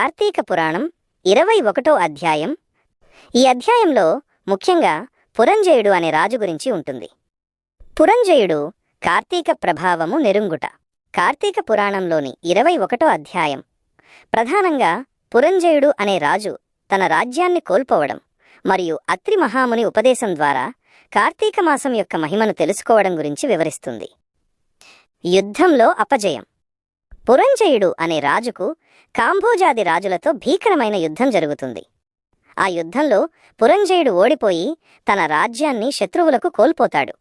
కార్తీక పురాణం ఇరవై ఒకటో అధ్యాయం. ఈ అధ్యాయంలో ముఖ్యంగా పురంజయుడు అనే రాజు గురించి ఉంటుంది. పురంజయుడు కార్తీక ప్రభావము నెరుంగుట. కార్తీక పురాణంలోని ఇరవై ఒకటో అధ్యాయం. ప్రధానంగా పురంజయుడు అనే రాజు తన రాజ్యాన్ని కోల్పోవడం మరియు అత్రి మహాముని ఉపదేశం ద్వారా కార్తీక మాసం యొక్క మహిమను తెలుసుకోవడం గురించి వివరిస్తుంది. యుద్ధంలో అపజయం. పురంజయుడు అనే రాజుకు కాంభోజాది రాజులతో భీకరమైన యుద్ధం జరుగుతుంది. ఆ యుద్ధంలో పురంజయుడు ఓడిపోయి తన రాజ్యాన్ని శత్రువులకు కోల్పోతాడు.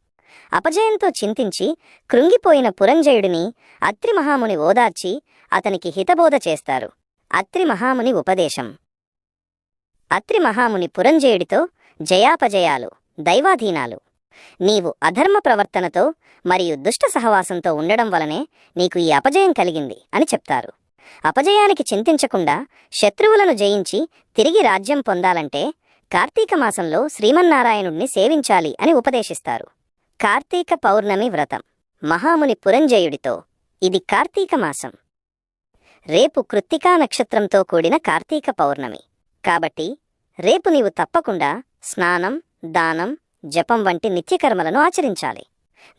అపజయంతో చింతించి కృంగిపోయిన పురంజయుడిని అత్రి మహాముని ఓదార్చి అతనికి హితబోధ చేస్తారు. అత్రి మహాముని ఉపదేశం. అత్రి మహాముని పురంజయుడితో జయాపజయాలు దైవాధీనాలు. నీవు అధర్మ ప్రవర్తనతో మరియు దుష్ట సహవాసంతో ఉండడం వలనే నీకు ఈ అపజయం కలిగింది అని చెప్తారు. అపజయానికి చింతించకుండా శత్రువులను జయించి తిరిగి రాజ్యం పొందాలంటే కార్తీక మాసంలో శ్రీమన్నారాయణుణ్ణి సేవించాలి అని ఉపదేశిస్తారు. కార్తీక పౌర్ణమి వ్రతం. మహాముని పురంజయుడితో. ఇది కార్తీక మాసం. రేపు కృత్తికా నక్షత్రంతో కూడిన కార్తీక పౌర్ణమి. కాబట్టి రేపు నీవు తప్పకుండా స్నానం దానం జపం వంటి నిత్యకర్మలను ఆచరించాలి.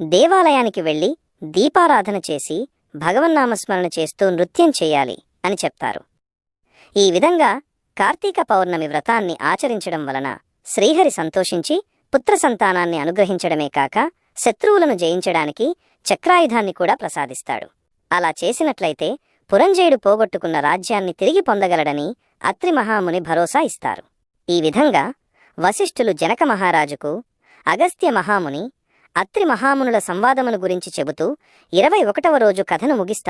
దేవాలయానికి వెళ్ళి దీపారాధన చేసి భగవన్నామస్మరణ చేస్తూ నృత్యం చేయాలి అని చెప్తారు. ఈ విధంగా కార్తీక పౌర్ణమి వ్రతాన్ని ఆచరించడం వలన శ్రీహరి సంతోషించి పుత్ర సంతానాన్ని అనుగ్రహించడమే కాక శత్రువులను జయించడానికి చక్రాయుధాన్ని కూడా ప్రసాదిస్తాడు. అలా చేసినట్లయితే పురంజయుడు పోగొట్టుకున్న రాజ్యాన్ని తిరిగి పొందగలడని అత్రి మహాముని భరోసా ఇస్తారు. ఈ విధంగా వశిష్ఠులు జనక మహారాజుకు అగస్త్య మహాముని అత్రి మహామునుల సంవాదమును గురించి చెబుతూ ఇరవై ఒకటవ రోజు కథను ముగిస్తారు.